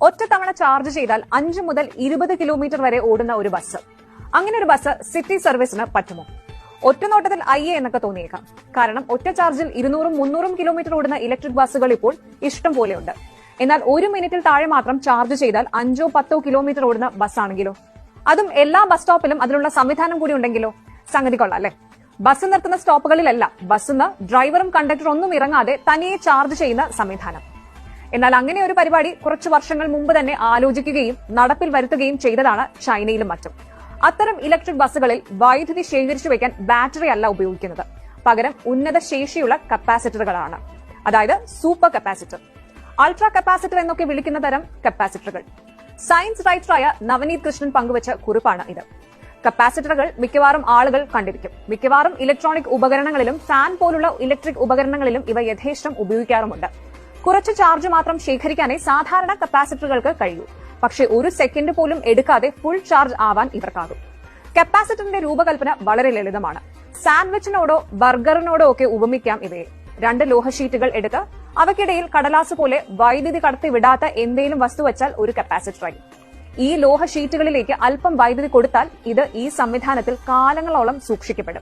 ഒറ്റത്തവണ ചാർജ് ചെയ്താൽ അഞ്ച് മുതൽ ഇരുപത് കിലോമീറ്റർ വരെ ഓടുന്ന ഒരു ബസ്. അങ്ങനെ ഒരു ബസ് സിറ്റി സർവീസിന് പറ്റുമോ? ഒറ്റനോട്ടത്തിൽ അയ്യേ എന്നൊക്കെ തോന്നിയേക്കാം. കാരണം ഒറ്റ ചാർജിൽ ഇരുന്നൂറും മുന്നൂറും കിലോമീറ്റർ ഓടുന്ന ഇലക്ട്രിക് ബസ്സുകൾ ഇപ്പോൾ ഇഷ്ടം പോലെയുണ്ട്. എന്നാൽ ഒരു മിനിറ്റിൽ താഴെ മാത്രം ചാർജ് ചെയ്താൽ അഞ്ചോ പത്തോ കിലോമീറ്റർ ഓടുന്ന ബസ്സാണെങ്കിലോ? അതും എല്ലാ ബസ് സ്റ്റോപ്പിലും അതിനുള്ള സംവിധാനം കൂടി ഉണ്ടെങ്കിലോ? സംഗതി കൊള്ളാം അല്ലേ? ബസ് നിർത്തുന്ന സ്റ്റോപ്പുകളിലല്ല ബസ്സിന്ന് ഡ്രൈവറും കണ്ടക്ടറും ഒന്നും ഇറങ്ങാതെ തനിയെ ചാർജ് ചെയ്യുന്ന സംവിധാനം. എന്നാൽ അങ്ങനെ ഒരു പരിപാടി കുറച്ചു വർഷങ്ങൾ മുമ്പ് തന്നെ ആലോചിക്കുകയും നടപ്പിൽ വരുത്തുകയും ചെയ്തതാണ് ചൈനയിലും മറ്റും. അത്തരം ഇലക്ട്രിക് ബസ്സുകളിൽ വൈദ്യുതി ശേഖരിച്ചു വയ്ക്കാൻ ബാറ്ററി അല്ല ഉപയോഗിക്കുന്നത്. പകരം ഉന്നത ശേഷിയുള്ള കപ്പാസിറ്ററുകളാണ്. അതായത് സൂപ്പർ കപ്പാസിറ്റർ. അൾട്രാ കപ്പാസിറ്റർ എന്നൊക്കെ വിളിക്കുന്ന തരം കപ്പാസിറ്ററുകൾ. സയൻസ് റൈറ്ററായ നവനീത് കൃഷ്ണൻ പങ്കുവച്ച കുറിപ്പാണ് ഇത്. കപ്പാസിറ്ററുകൾ മിക്കവാറും ആളുകൾ കണ്ടിരിക്കും. മിക്കവാറും ഇലക്ട്രോണിക് ഉപകരണങ്ങളിലും ഫാൻ പോലുള്ള ഇലക്ട്രിക് ഉപകരണങ്ങളിലും ഇവ യഥേഷ്ടം ഉപയോഗിക്കാറുമുണ്ട്. കുറച്ച് ചാർജ് മാത്രം ശേഖരിക്കാനേ സാധാരണ കപ്പാസിറ്ററുകൾക്ക് കഴിയൂ. പക്ഷേ ഒരു സെക്കൻഡ് പോലും എടുക്കാതെ ഫുൾ ചാർജ് ആവാൻ ഇവർക്കാകും. കപ്പാസിറ്ററിന്റെ രൂപകൽപ്പന വളരെ ലളിതമാണ്. സാൻഡ്വിച്ചിനോടോ ബർഗറിനോടോ ഒക്കെ ഉപമിക്കാം ഇവയെ. രണ്ട് ലോഹ ഷീറ്റുകൾ എടുത്ത് അവയ്ക്കിടയിൽ കടലാസ് പോലെ വൈദ്യുതി കടത്തി വിടാത്ത എന്തെങ്കിലും വസ്തു വച്ചാൽ ഒരു കപ്പാസിറ്ററായി. ഈ ലോഹ ഷീറ്റുകളിലേക്ക് അല്പം വൈദ്യുതി കൊടുത്താൽ ഇത് ഈ സംവിധാനത്തിൽ കാലങ്ങളോളം സൂക്ഷിക്കപ്പെടും.